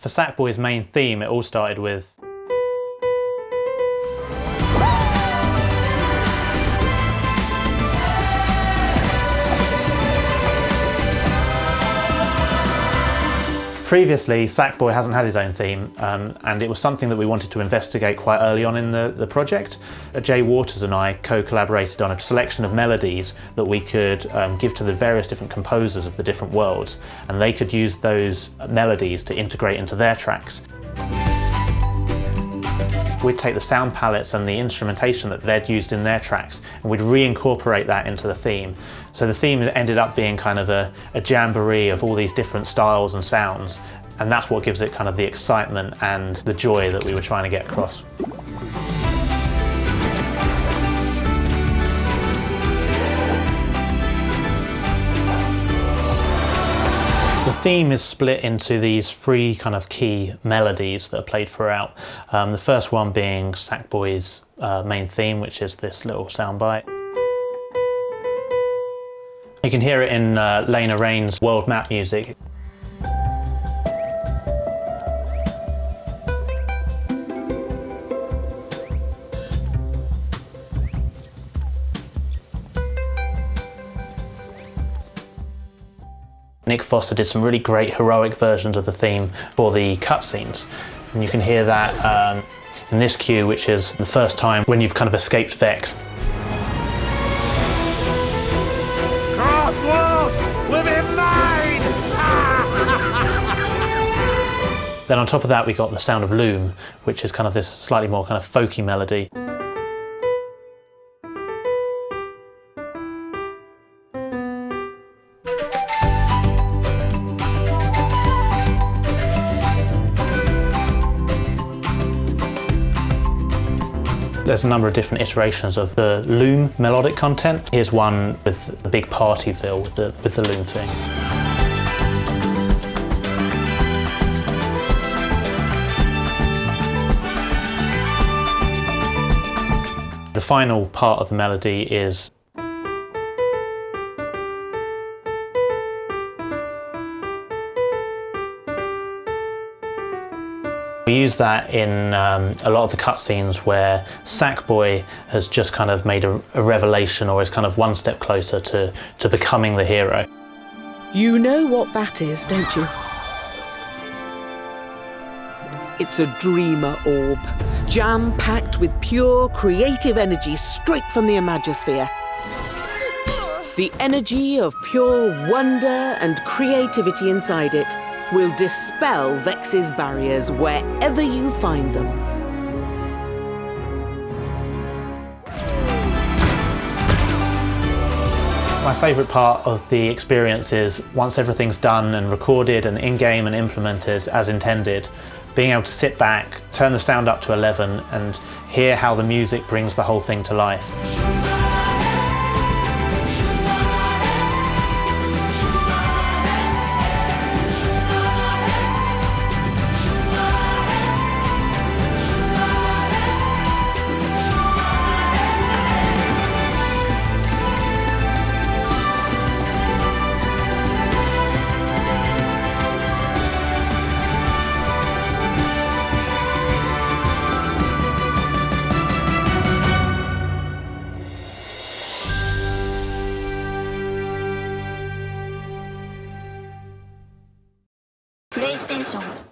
For Sackboy's main theme, it all started with Previously, Sackboy hasn't had his own theme, um, and it was something that we wanted to investigate quite early on in the, the project. Uh, Jay Waters and I co-collaborated on a selection of melodies that we could um, give to the various different composers of the different worlds, and they could use those melodies to integrate into their tracks. We'd take the sound palettes and the instrumentation that they'd used in their tracks and we'd reincorporate that into the theme. So the theme ended up being kind of a, a jamboree of all these different styles and sounds and that's what gives it kind of the excitement and the joy that we were trying to get across. Theme is split into these three kind of key melodies that are played throughout. Um, the first one being Sackboy's uh, main theme, which is this little soundbite. You can hear it in uh, Lena Raine's world map music. Nick Foster did some really great heroic versions of the theme for the cutscenes. And you can hear that um, in this cue, which is the first time when you've kind of escaped Vex. Then on top of that, we got the sound of loom, which is kind of this slightly more kind of folky melody. There's a number of different iterations of the loom melodic content. Here's one with a big party feel with the, with the loom thing. The final part of the melody is We use that in um, a lot of the cutscenes where Sackboy has just kind of made a, a, revelation or is kind of one step closer to, to becoming the hero. You know what that is, don't you? It's a dreamer orb, jam packed with pure creative energy straight from the Imagosphere. The energy of pure wonder and creativity inside it will dispel Vex's barriers wherever you find them. My favourite part of the experience is once everything's done and recorded and in-game and implemented as intended, being able to sit back, turn the sound up to 11 and hear how the music brings the whole thing to life. 英雄了。